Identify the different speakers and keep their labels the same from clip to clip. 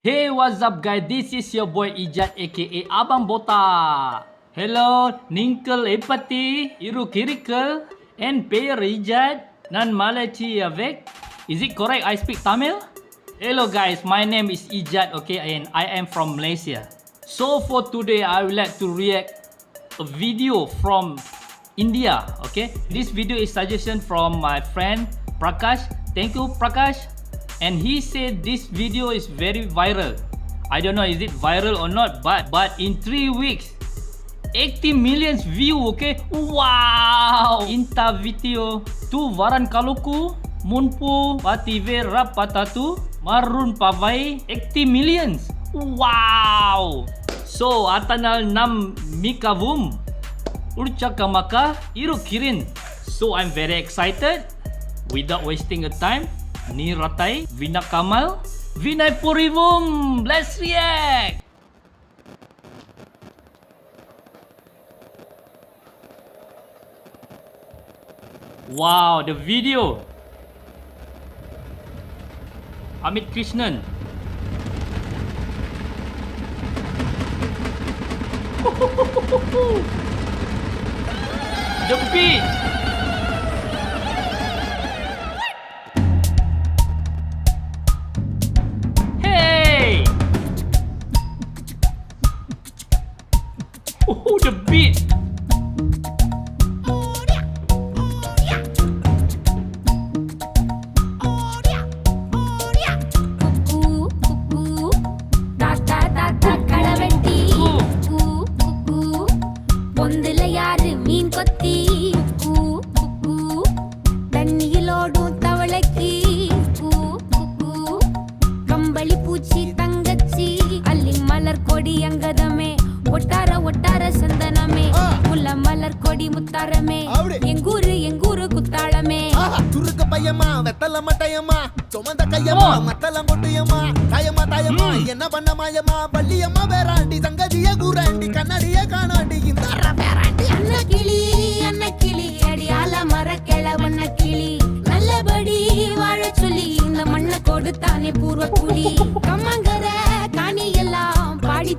Speaker 1: Hey, what's up guys? This is your boy Ijat aka Abang Bota. Hello, Ninkle Epati, Iru Kirikal, and Payer Ijat, Nan Malachi Avek. Is it correct I speak Tamil? Hello guys, my name is Ijat, okay, and I am from Malaysia. So for today, I would like to react a video from India, okay? This video is suggestion from my friend Prakash. Thank you Prakash. And he said this video is very viral. I don't know is it viral or not, but but in 3 weeks 80 millions view, okay? Wow! Inta video tu varan kaluku munpu pative rap patatu marun pavai 80 millions. Wow! So atanal nam mikavum urchaka irukirin. So I'm very excited. Without wasting a time, ni ratai Vina Kamal Vinay Purivum. Let's react. Wow, the video. Amit Krishnan. beat.
Speaker 2: பூச்சி தங்கச்சி. அள்ளி மலர் கொடி அங்கதமே. ஒட்டார ஒட்டார சந்தனமே. முல்ல மலர் கொடி முத்தாரமே. எங்கூரு எங்கூரு குத்தாளமே.
Speaker 3: ஆஹா, சுருக்கு பையமா வெத்தல மட்டையம்மா. சுமந்த கையம்மா
Speaker 1: Come on.
Speaker 3: மத்தளம் கொட்டியம்மா. தாயம்மா தாயம்மா
Speaker 1: ம்.
Speaker 3: என்ன பண்ண மாயம்மா? பள்ளியம்மா வேறாண்டி சங்கதிய கூறாண்டி கண்ணாடிய காணாண்டி இந்த பேராண்டி.
Speaker 2: அன்ன கிளி அன்ன கிளி அடியால மர கிழவண்ண கிளி நல்லபடி வாழ சொல்லி இந்த மண்ணை கொடுத்தானே பூர்வ குடி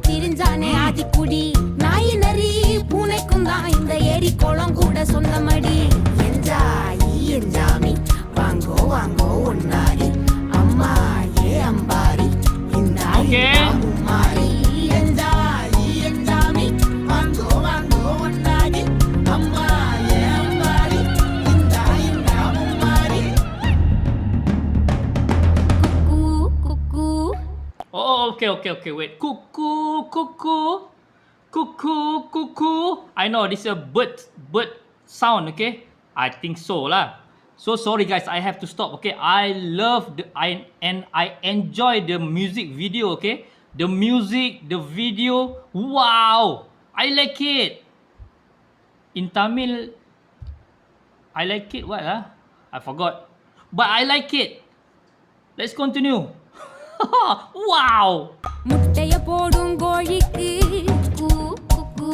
Speaker 2: derin tane hadi
Speaker 1: okay, okay, okay. Wait. Cuckoo, cuckoo, cuckoo, cuckoo. I know this is a bird, bird sound. Okay, I think so lah. So sorry guys, I have to stop. Okay, I love the I and I enjoy the music video. Okay, the music, the video. Wow, I like it. In Tamil, I like it. What ah? I forgot. But I like it. Let's continue. wow.
Speaker 2: முட்டைய போடும் கோழிக்கு கூ, குக்கு.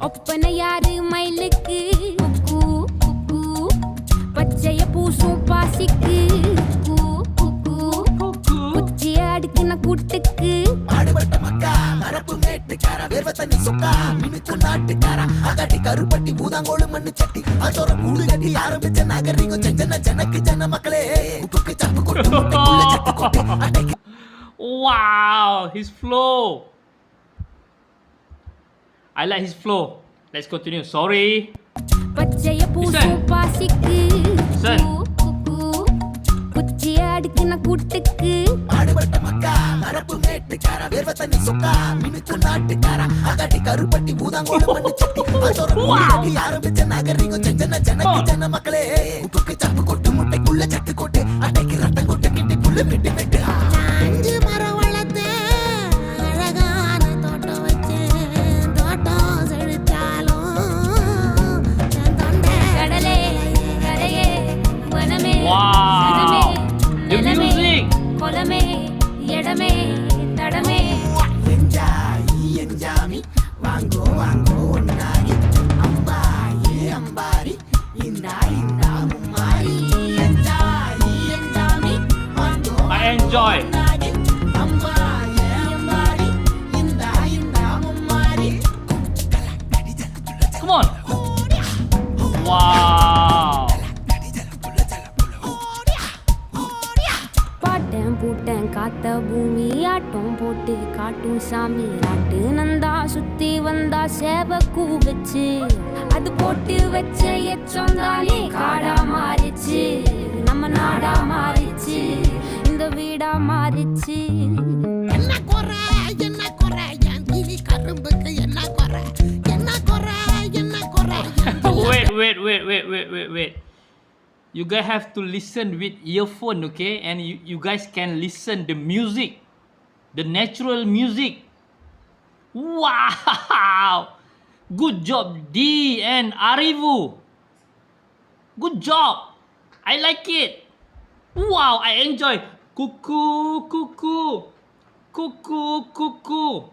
Speaker 2: ஒப்பனை யாரு மயிலுக்கு குக்கு, குக்கு. பச்சைய பூசும் பாசிக்கு கூ.
Speaker 1: Cuckoo.
Speaker 2: குச்சிய அடுக்குன கூட்டுக்கு
Speaker 3: ஆடுபட்ட மக்கா கரப்பு மேட்டுக்கார வேர்வ தண்ணி சொக்கா மினுக்கு நாட்டுக்கார அகட்டி கருப்பட்டி பூதாங்கோடு மண்ணு சட்டி அதோட கூடு கட்டி ஆரம்பிச்ச நாகரிகம் செஞ்சன ஜனக்கு ஜன மக்களே உப்புக்கு சப்பு கொட்டு முட்டைக்குள்ள சட்டு கொட்டு அடைக்கு
Speaker 1: Wow, his flow. I like his flow. Let's continue. Sorry.
Speaker 2: பச்சைய பூசும்
Speaker 1: Listen.
Speaker 2: பாசிக்கு
Speaker 1: Listen.
Speaker 2: கூ, குக்கு. குச்சிய அடுக்குன கூட்டுக்கு
Speaker 3: ஆடுபட்ட மக்கா கரப்பு மேட்டுக்கார வேர்வ தண்ணி சொக்கா மினுக்கு நாட்டுக்கார அகட்டி கருப்பட்டி பூதாங்கோடு மண்ணு சட்டி அதோட கூடு கட்டி ஆரம்பிச்ச நாகரிகம் செஞ்சன ஜனக்கு ஜன மக்களே உப்புக்கு சப்பு கொட்டு முட்டைக்குள்ள சட்டு கொட்டு அடைக்கு ரத்தம் கொட்டு கிட்டி புல்லு வெட்டி வெட்டு
Speaker 2: Enjoy Come on.
Speaker 1: Wow. பாட்டேன்
Speaker 3: பூட்டேன் காத்த
Speaker 2: பூமி ஆட்டம் போட்டு காட்டும் சாமி ஆட்டு நந்தா சுத்தி வந்தா சேவ கூ வச்சு அது போட்டு வச்ச எச்சம் காடா மாறிச்சு
Speaker 1: You guys have to listen with earphone, okay? And you, you guys can listen the music, the natural music. Wow! Good job, D and Arivu. Good job. I like it. Wow, I enjoy. Cuckoo, cuckoo, cuckoo, cuckoo.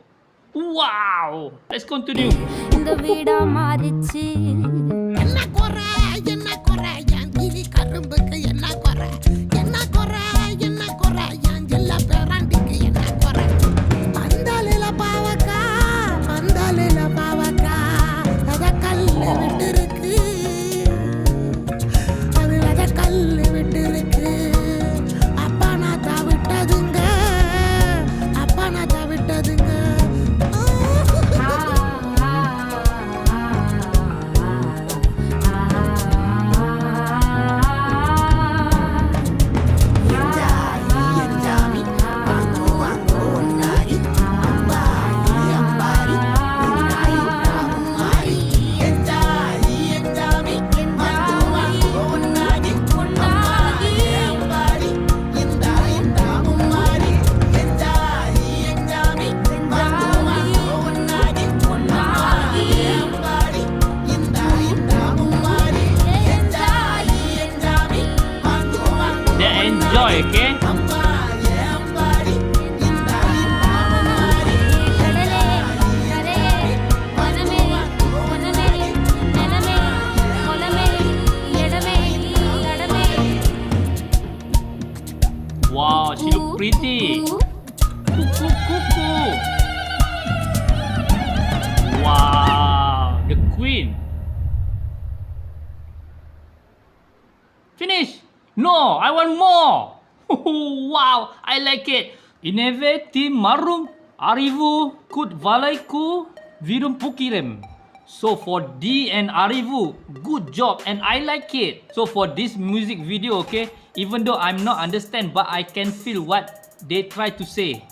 Speaker 1: Wow. Let's continue.
Speaker 2: அதுக்கு
Speaker 4: என்ன குறை என்ன குறை
Speaker 1: Enjoy. Wow, she look pretty. Cuckoo, cuckoo. Wow, the queen. Finish. No, I want more. Wow, I like it. Ineve tim marum arivu kut valaiku virum pukirem. So for D and Arivu, good job and I like it. So for this music video, okay, even though I'm not understand, but I can feel what they try to say.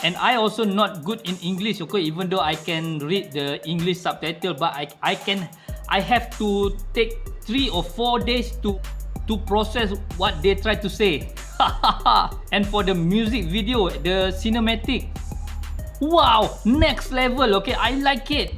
Speaker 1: And I also not good in English, okay, even though I can read the English subtitle, but I, I can, I have to take three or four days to to process what they try to say. and for the music video, the cinematic, wow, next level, okay, I like it.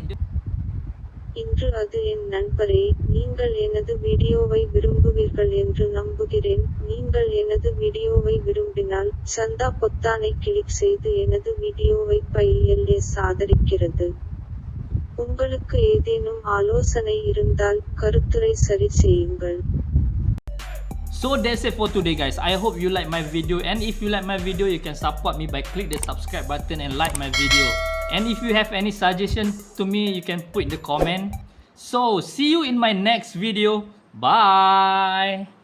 Speaker 5: இன்று அது என் நண்பரே நீங்கள் எனது வீடியோவை விரும்புவீர்கள் என்று நம்புகிறேன். நீங்கள் எனது வீடியோவை விரும்பினால் சந்தா பொத்தானை கிளிக் செய்து எனது வீடியோவை பைஎல்எஸ் ஆதரிக்கிறது. உங்களுக்கு ஏதேனும் ஆலோசனை இருந்தால் கருத்துரை சரி செய்யுங்கள்.
Speaker 1: So that's it for today guys. I hope you like my video and if you like my video you can support me by click the subscribe button and like my video. And if you have any suggestion to me you can put in the comment. So see you in my next video. Bye.